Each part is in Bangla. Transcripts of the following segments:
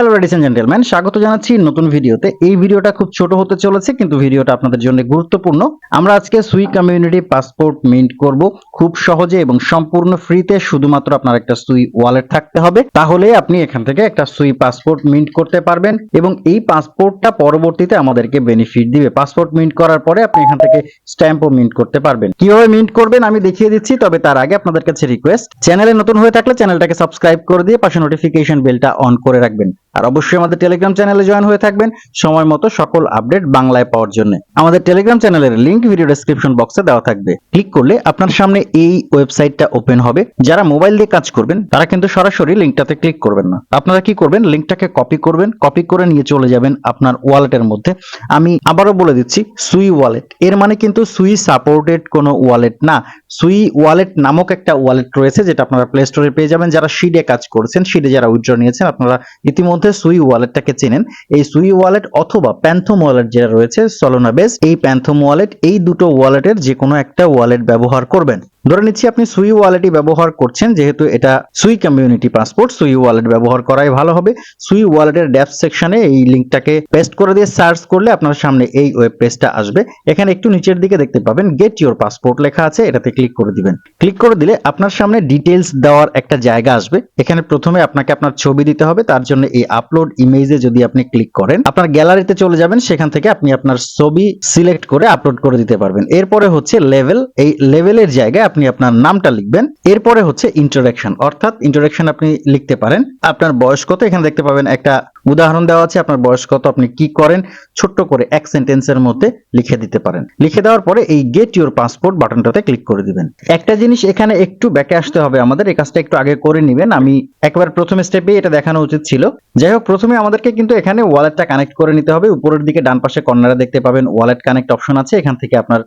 হ্যালো লেডিস এন্ড জেন্টেলম্যান স্বাগত জানাচ্ছি নতুন ভিডিওতে। এই ভিডিওটা খুব ছোট হতে চলেছে, কিন্তু ভিডিওটা আপনাদের জন্য গুরুত্বপূর্ণ। আমরা আজকে সুই কমিউনিটি পাসপোর্ট মিন্ট করব। খুব সহজে এবং সম্পূর্ণ ফ্রিতে শুধুমাত্র আপনার একটা সুই ওয়ালেট থাকতে হবে। তাহলে আপনি এখান থেকে একটা সুই পাসপোর্ট মিন্ট করতে পারবেন এবং এই পাসপোর্টটা পরবর্তীতে আমাদেরকে বেনিফিট দিবে। পাসপোর্ট মিন্ট করার পরে আপনি এখান থেকে স্ট্যাম্পও মিন্ট করতে পারবেন। কীভাবে মিন্ট করবেন আমি দেখিয়ে দিচ্ছি, তবে তার আগে আপনাদের কাছে রিকোয়েস্ট চ্যানেলে নতুন হয়ে থাকলে চ্যানেলটাকে সাবস্ক্রাইব করে দিয়ে পাশে নোটিফিকেশন বেলটা অন করে রাখবেন। আর অবশ্যই আমাদের টেলিগ্রাম চ্যানেলে জয়েন হয়ে থাকবেন সময় মতো সকল আপডেট বাংলায় পাওয়ার জন্য। আমাদের টেলিগ্রাম চ্যানেলের লিংক ভিডিও ডেসক্রিপশন বক্সে দেওয়া থাকবে। ক্লিক করলে আপনার সামনে এই ওয়েবসাইটটা ওপেন হবে। যারা মোবাইল দিয়ে কাজ করবেন, তারা কিন্তু সরাসরি লিংকটাতে ক্লিক করবেন না। আপনারা কি করবেন? লিংকটাকে কপি করবেন কপি করে নিয়ে চলে যাবেন আপনার ওয়ালেটের মধ্যে। আমি আবারও বলে দিচ্ছি সুই ওয়ালেট এর মানে কিন্তু সুই সাপোর্টেড কোনো ওয়ালেট না। সুই ওয়ালেট নামক একটা ওয়ালেট রয়েছে যেটা আপনারা প্লে স্টোরে পেয়ে যাবেন। যারা শিডে কাজ করেছেন শিডে যারা উইথড্র নিয়েছেন, আপনারা ইতিমধ্যে সুই ওয়ালেটটাকে চেনেন। এই সুই ওয়ালেট অথবা প্যান্থম ওয়ালেট যেটা রয়েছে সলোনা বেস এই প্যান্থম ওয়ালেট এই দুটো ওয়ালেটের যে কোনো একটা ওয়ালেট ব্যবহার করবেন। ধরে নিচ্ছি আপনি সুই ওয়ালেটই ব্যবহার করছেন, যেহেতু এটা সুই কমিউনিটি পাসপোর্ট সুই ওয়ালেট ব্যবহার করাই ভালো হবে। সুই ওয়ালেটের ডেপথ সেকশনে এই লিংকটাকে পেস্ট করে দিয়ে সার্চ করলে আপনার সামনে এই ওয়েব পেজটা আসবে। এখানে একটু নিচের দিকে দেখতে পাবেন গেট ইওর পাসপোর্ট লেখা আছে, এটাতে ক্লিক করে দিবেন। ক্লিক করে দিলে আপনার সামনে ডিটেলস দেওয়ার একটা জায়গা আসবে। এখানে প্রথমে আপনাকে আপনার ছবি দিতে হবে, তার জন্য এই আপলোড ইমেজে যদি আপনি ক্লিক করেন, আপনার গ্যালারিতে চলে যাবেন, সেখান থেকে আপনি আপনার ছবি সিলেক্ট করে আপলোড করে দিতে পারবেন। এরপরে হচ্ছে লেভেল এই লেভেলের জায়গায় আপনি আপনার নামটা লিখবেন। এরপরে হচ্ছে ইন্টারাকশন অর্থাৎ ইন্টারাকশন আপনি লিখতে পারেন। আপনার বয়স কত? এখানে দেখতে পাবেন একটা উদাহরণ দেওয়া আছে। আপনার বয়স কত? আপনি কি করেন? ছোট্ট করে এক সেন্টেন্সের মধ্যে লিখে দিতে পারেন। লিখে দেওয়ার পরে এই গেট ইউর পাসপোর্ট বাটনটাতে ক্লিক করে দিবেন। একটা জিনিস এখানে একটু ব্যাকে আসতে হবে আমাদের। এই কাজটা একটু আগে করে নেবেন। আমি একবার প্রথম স্টেপে এটা দেখানো উচিত ছিল। যাই হোক, প্রথমে আমাদেরকে কিন্তু এখানে ওয়ালেটটা কানেক্ট করে নিতে হবে। উপরের দিকে ডান পাশে কর্নারে দেখতে পাবেন ওয়ালেট কানেক্ট অপশন আছে। এখান থেকে আপনার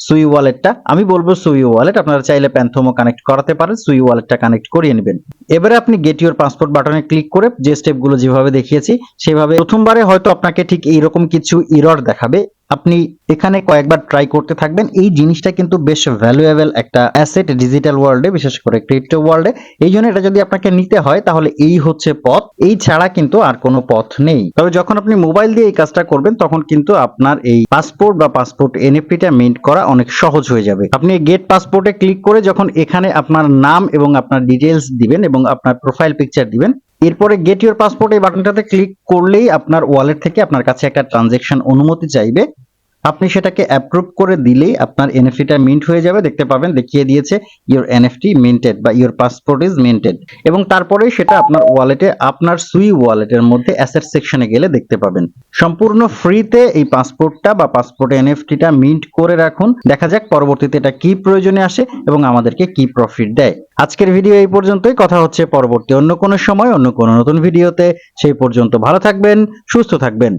সুই ওয়ালেটটা, আমি বলব সুই ওয়ালেট, আপনারা চাইলে প্যান্থমও কানেক্ট করাতে পারেন, সুই ওয়ালেটটা কানেক্ট করিয়ে নেবেন। এবারে আপনি গেট ইউর পাসপোর্ট বাটনে ক্লিক করে যে স্টেপগুলো যেভাবে দেখিয়েছি, সেভাবে প্রথমবারে হয়তো আপনাকে ঠিক এইরকম কিছু ইরর দেখাবে। আপনি এখানে কয়েকবার ট্রাই করতে থাকবেন। এই জিনিসটা কিন্তু বেশ ভ্যালুয়েবল একটা অ্যাসেট ডিজিটাল ওয়ার্ল্ডে বিশেষ করে ক্রিপ্টো ওয়ার্ল্ডে এই জন্য এটা যদি আপনাকে নিতে হয়, তাহলে এই হচ্ছে পথ। এই ছাড়া কিন্তু আর কোনো পথ নেই। তবে যখন আপনি মোবাইল দিয়ে এই কাজটা করবেন, তখন কিন্তু আপনার এই পাসপোর্ট বা পাসপোর্ট এনএফটিটা মিন্ট করা অনেক সহজ হয়ে যাবে। আপনি গেট পাসপোর্টে ক্লিক করে যখন এখানে আপনার নাম এবং আপনার ডিটেলস দিবেন এবং আপনার প্রোফাইল পিকচার দিবেন এরপরে গেট ইউর পাসপোর্ট এই বাটনটাতে ক্লিক করলেই আপনার ওয়ালেট থেকে আপনার কাছে একটা ট্রানজেকশন অনুমতি চাইবে। আপনি সেটাকে অ্যাপ্রুভ করে দিলেই আপনার এনএফটিটা মিন্ট হয়ে যাবে। দেখতে পাবেন, দেখিয়ে দিয়েছে ইওর এনএফটি মিন্টেড বা ইওর পাসপোর্ট ইজ মিন্টেড এবং তারপরেই সেটা আপনার ওয়ালেটে আপনার সুই ওয়ালেটের মধ্যে অ্যাসেট সেকশনে গেলে দেখতে পাবেন। সম্পূর্ণ ফ্রিতে এই পাসপোর্টটা বা পাসপোর্ট এনএফটিটা মিন্ট করে রাখুন। দেখা যাক পরবর্তীতে এটা কি প্রয়োজনে আসে এবং আমাদেরকে কি প্রফিট দেয়। আজকের ভিডিও এই পর্যন্তই। কথা হচ্ছে পরবর্তী অন্য কোনো সময়, অন্য কোনো নতুন ভিডিওতে সেই পর্যন্ত ভালো থাকবেন, সুস্থ থাকবেন।